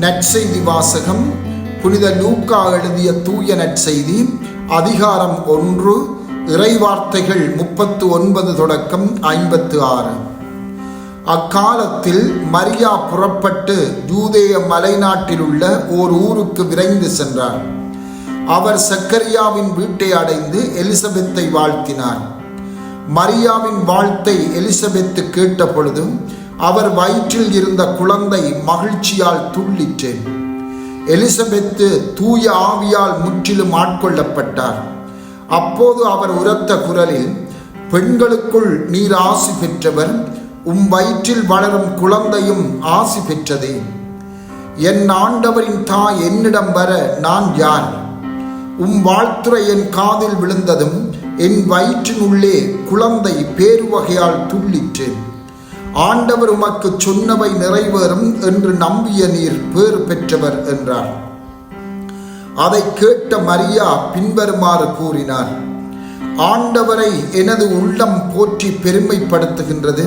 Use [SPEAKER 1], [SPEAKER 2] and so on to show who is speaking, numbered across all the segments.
[SPEAKER 1] நற்செய்தி வாசகம் புனித லூக்கா எழுதிய தூய நற்செய்தி அதிகாரம் ஒன்று இறைவார்த்தைகள் முப்பத்து ஒன்பது தொடக்கம் ஐம்பத்து ஆறு. அக்காலத்தில் மரியா புறப்பட்டு ஜூதேய மலைநாட்டில் உள்ள ஓர் ஊருக்கு விரைந்து சென்றார். அவர் சக்கரியாவின் வீட்டை அடைந்து எலிசபெத்தை வாழ்த்தினார். மரியாவின் வாழ்த்தை எலிசபெத்து கேட்ட பொழுதும் அவர் வயிற்றில் இருந்த குழந்தை மகிழ்ச்சியால் துள்ளிற்று எலிசபெத்து தூய ஆவியால் முற்றிலும் ஆட்கொள்ளப்பட்டார். அப்போது அவர் உரத்த குரலில் பெண்களுக்குள் நீர் ஆசி பெற்றவர் உம் வயிற்றில் வளரும் குழந்தையும் ஆசி பெற்றதே. என் ஆண்டவரின் தாய் என்னிடம் வர நான் யார்? உம் வாழ்த்துறை என் காதில் விழுந்ததும் என் வயிற்றினுள்ளே குழந்தை பேருவகையால் துள்ளிற்று ஆண்டவர் உமக்கு சொன்னவை நிறைவேறும் என்று நம்பிய நீர் பேறு பெற்றவர் என்றார். அதை கேட்ட மரியா பின்வருமாறு கூறினார் ஆண்டவரை எனது உள்ளம் போற்றி பெருமைப்படுத்துகின்றது.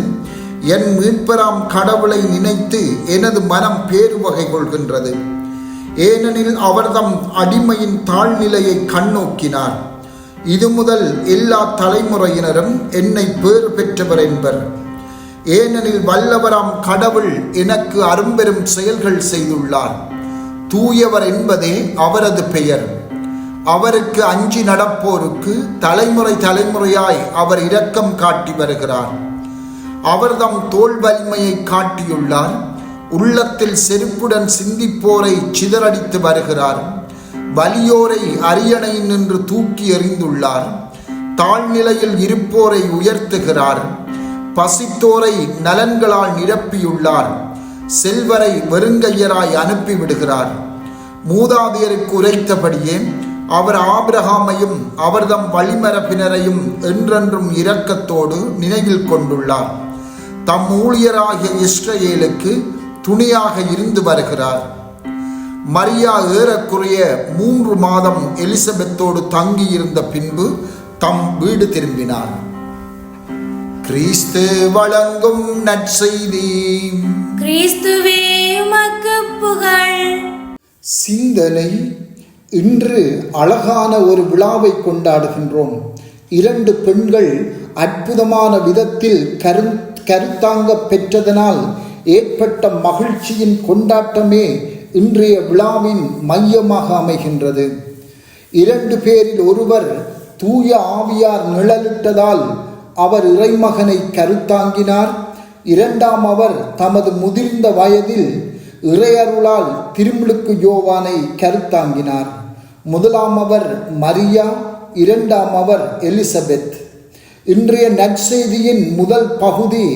[SPEAKER 1] என் மீட்பராம் கடவுளை நினைத்து எனது மனம் பேருவகை கொள்கின்றது ஏனெனில் அவர்தம் அடிமையின் தாழ்நிலையை கண்ணோக்கினார். இது முதல் எல்லா தலைமுறையினரும் என்னை பேறு பெற்றவர் என்பர். ஏனெனில் வல்லவராம் கடவுள் எனக்கு அரும்பெரும் செயல்கள் செய்துள்ளார். தூயவர் என்பதே அவரது பெயர். அவருக்கு அஞ்சி நடப்போருக்கு தலைமுறை தலைமுறையாய் அவர் இரக்கம் காட்டி வருகிறார். அவர்தம் தோல் வலிமையை காட்டியுள்ளார். உள்ளத்தில் செருப்புடன் சிந்திப்போரை சிதறடித்து வருகிறார். வலியோரை அரியணை நின்று தூக்கி எறிந்துள்ளார். தாழ்நிலையில் இருப்போரை உயர்த்துகிறார். பசித்தோரை நலன்களால் நிரப்பியுள்ளார். செல்வரை வெறுங்கையராய் அனுப்பிவிடுகிறார். மூதாதையருக்கு உரைத்தபடியே அவர் ஆபிரகாமையும் அவர்தம் வழிமரப்பினரையும் என்றென்றும் இரக்கத்தோடு நினைவில் கொண்டுள்ளார். தம் ஊழியராகிய இஸ்ரேலுக்கு துணையாக இருந்து வருகிறார். மரியா ஏறக்குறைய மூன்று மாதம் எலிசபெத்தோடு தங்கியிருந்த பின்பு தம் வீடு திரும்பினார். கிறிஸ்து வழங்கும் நற்செய்தி.
[SPEAKER 2] கிறிஸ்துவே உமக்கு புகழ்.
[SPEAKER 1] சிந்தனை இன்று அழகான ஒரு விழாவை கொண்டாடுகின்றோம். இரண்டு பெண்கள் அற்புதமான விதத்தில் கரு கருத்தாங்க பெற்றதனால் ஏற்பட்ட மகிழ்ச்சியின் கொண்டாட்டமே இன்றைய விழாவின் மையமாக அமைகின்றது. இரண்டு பேரில் ஒருவர் தூய ஆவியார் நிழலிட்டதால் அவர் இறைமகனை கருத்தாங்கினார். இரண்டாம் அவர் தமது முதிர்ந்த வயதில் இறையருளால் திருமுழுக்கு யோவானை கருத்தாங்கினார். முதலாம் அவர் மரியா இரண்டாம் அவர் எலிசபெத். இன்றைய நற்செய்தியின் முதல் பகுதி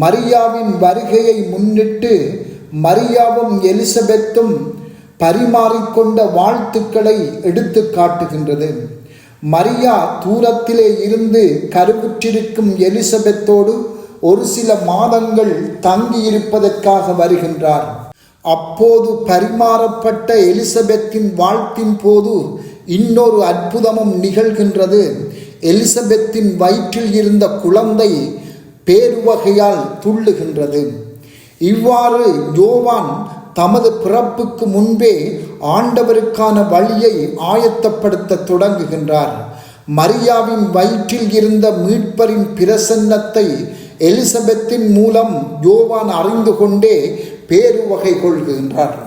[SPEAKER 1] மரியாவின் வருகையை முன்னிட்டு மரியாவும் எலிசபெத்தும் பரிமாறிக்கொண்ட வாழ்த்துக்களை எடுத்து காட்டுகின்றது. மரியா தூரத்திலே இருந்து கருவுற்றிருக்கும் எலிசபெத்தோடு ஒரு சில மாதங்கள் தங்கியிருப்பதற்காக வருகின்றார். அப்போது பரிமாறப்பட்ட எலிசபெத்தின் வாழ்த்தின் போது இன்னொரு அற்புதமும் நிகழ்கின்றது. எலிசபெத்தின் வயிற்றில் இருந்த குழந்தை பேருவகையால் துள்ளுகின்றது. இவ்வாறு ஜோவான் தமது பிறப்புக்கு முன்பே ஆண்டவருக்கான வழியை ஆயத்தப்படுத்த தொடங்குகின்றார். மரியாவின் வயிற்றில் இருந்த மீட்பரின் பிரசன்னத்தை எலிசபெத்தின் மூலம் யோவான் அறிந்து கொண்டே பேருவகை கொள்கின்றார்.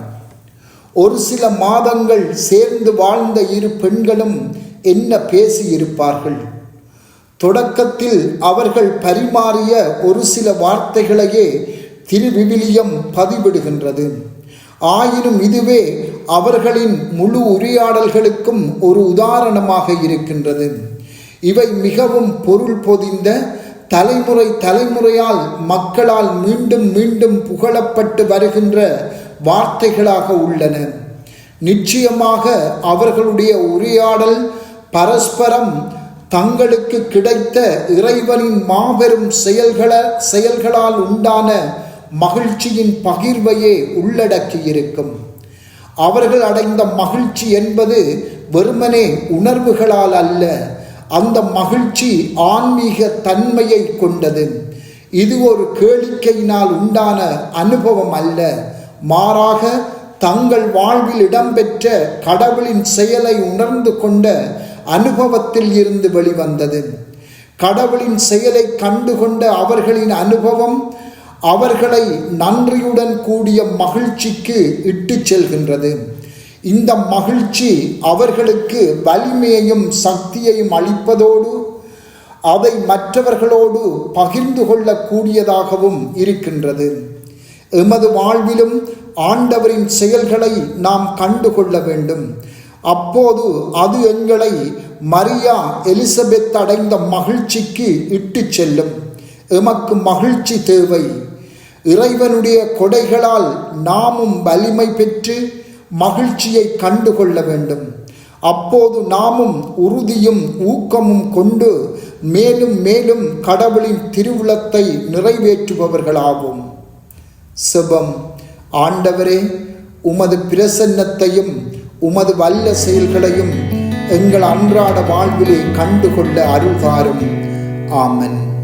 [SPEAKER 1] ஒரு சில மாதங்கள் சேர்ந்து வாழ்ந்த இரு பெண்களும் என்ன பேசியிருப்பார்கள்? தொடக்கத்தில் அவர்கள் பரிமாறிய ஒரு சில வார்த்தைகளையே திருவிவிலியம் பதிவிடுகின்றது. ஆயினும் இதுவே அவர்களின் முழு உரையாடல்களுக்கும் ஒரு உதாரணமாக இருக்கின்றது. இவை மிகவும் பொருள் பொதிந்த தலைமுறை தலைமுறையால் மக்களால் மீண்டும் மீண்டும் புகழப்பட்டு வருகின்ற வார்த்தைகளாக உள்ளன. நிச்சயமாக அவர்களுடைய உரையாடல் பரஸ்பரம் தங்களுக்கு கிடைத்த இறைவனின் மாபெரும் செயல்கள செயல்களால் உண்டான மகிழ்ச்சியின் பகிர்வையே உள்ளடக்கியிருக்கும் அவர்கள் அடைந்த மகிழ்ச்சி என்பது வெறுமனே உணர்வுகளால் அல்ல அந்த மகிழ்ச்சி ஆன்மீக தன்மையை கொண்டது. இது ஒரு கேளிக்கையினால் உண்டான அனுபவம் அல்ல. மாறாக தங்கள் வாழ்வில் இடம்பெற்ற கடவுளின் செயலை உணர்ந்து கொண்ட அனுபவத்தில் இருந்து வெளிவந்தது. கடவுளின் செயலை கண்டுகொண்ட அவர்களின் அனுபவம் அவர்களை நன்றியுடன் கூடிய மகிழ்ச்சிக்கு இட்டுச் செல்கின்றது. இந்த மகிழ்ச்சி அவர்களுக்கு வலிமையையும் சக்தியையும் அளிப்பதோடு அதை மற்றவர்களோடு பகிர்ந்து கொள்ளக்கூடியதாகவும் இருக்கின்றது. எமது வாழ்விலும் ஆண்டவரின் செயல்களை நாம் கண்டு கொள்ள வேண்டும். அப்போது அது எங்களை மரியா எலிசபெத் அடைந்த மகிழ்ச்சிக்கு இட்டுச் செல்லும். எமக்கு மகிழ்ச்சி தேவை. இறைவனுடைய கொடைகளால் நாமும் வலிமை பெற்று மகிழ்ச்சியை கண்டு கொள்ள வேண்டும். அப்போது நாமும் உறுதியும் ஊக்கமும் கொண்டு மேலும் மேலும் கடவுளின் திருவுளத்தை நிறைவேற்றுபவர்களாகும். செபம். ஆண்டவரே உமது பிரசன்னத்தையும் உமது வல்ல செயல்களையும் எங்கள் அன்றாட வாழ்விலே கண்டுகொள்ள அருள்வாரும். ஆமன்.